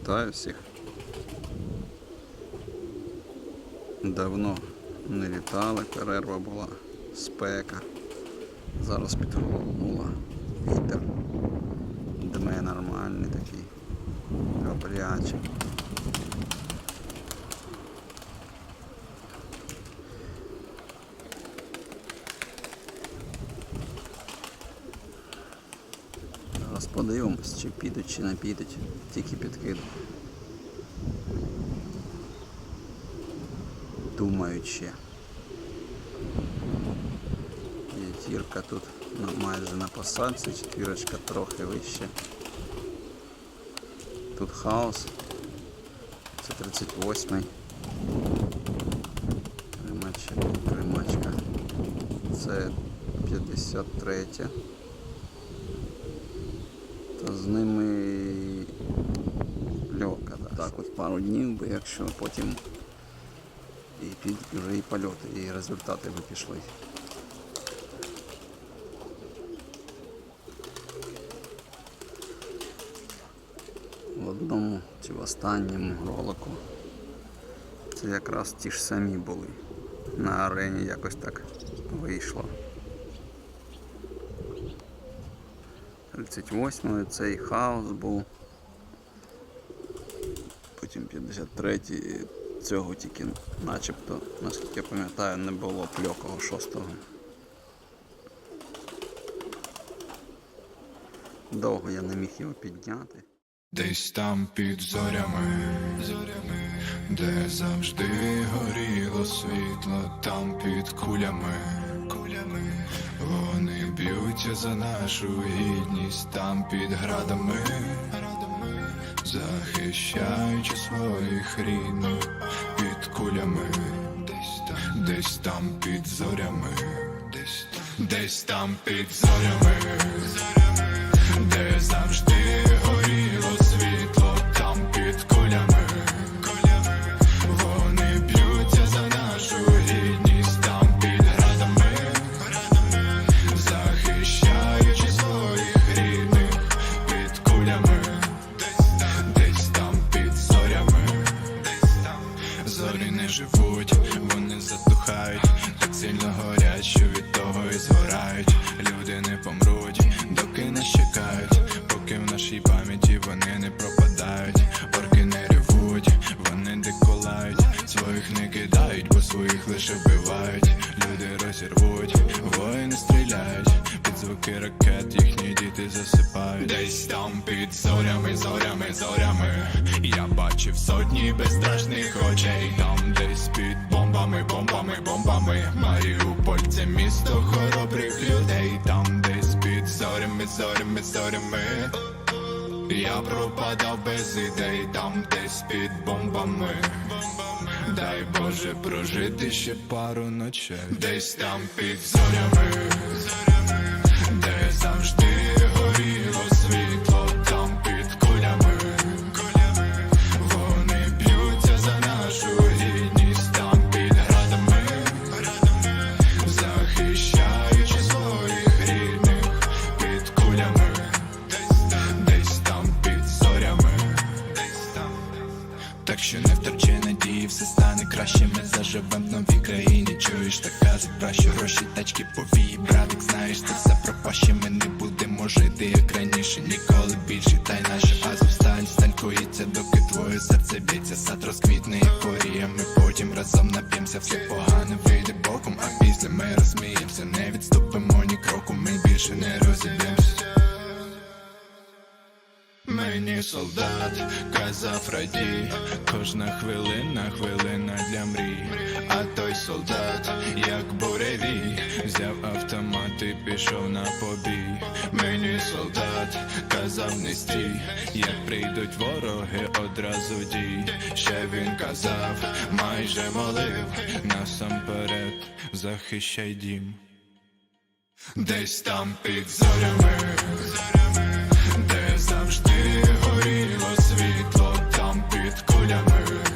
Вітаю всіх. Давно не літали, перерва була, спека. Зараз підгорнула вітер. Дме нормальний такий, каплячий. Зараз подивимось, чи підуть, чи не підуть. Тільки підкиду. Думають ще. П'ятірка тут майже на посадці, четвірочка трохи вище. Тут хаос. Це 38-й. Кримачка. Це 53 то з ними льока. Да. Так от пару днів, бо якщо потім і підуть вже і польоти, і результати би пішли. В одному чи в останньому ролику це якраз ті ж самі були. На арені якось так вийшло. 38-й цей хаос був. Потім 53-й цього тільки начебто, наскільки я пам'ятаю, не було пльокого 6-го. Довго я не міг його підняти. Десь там під зорями, зорями, де завжди горіло світло, там під кулями, вони б'ються за нашу гідність, там під градами, захищаючи своїх рідних під кулями, десь там, десь там під зорями, десь там, десь там під зорями, де завжди зорі вони затухають, так сильно горять, що від того і згорають. Люди не помруть, доки нас чекають, поки в нашій пам'яті вони не пропадають, орки не ревуть, вони деколають, своїх не кидають, бо своїх лише вбивають. Люди розірвуть, воїни стріляють, під звуки ракет їхні діти засипають. Десь там під зорями, зорями, зорями. Я бачив сотні безстрашних зорями. Я пропадав без ідей, там десь під бомбами. Дай Боже прожити ще пару ночей. Десь там під зорями, де завжди Ми в новій країні. Чуєш, так кажуть, пращі гроші, тачки повії, братик, знаєш, це все пропаще. Ми не будемо жити, як раніше, ніколи більше. Та й наша азовсталь сталькується, доки твоє серце б'ється, сад розквітне ейфорія. Ми потім разом нап'ємося, все погане вийде боком, а після ми розсміємося, не відступимо ні кроку, ми більше не розіб'ємося. Мені солдат казав радій, кожна хвилина, хвилина для солдат, як буревій, взяв автомат і пішов на побій. Мені солдат казав не стій, як прийдуть вороги одразу дій. Ще він казав, майже молив, насамперед захищай дім. Десь там під зорями, де завжди горіло світло, там під кулями.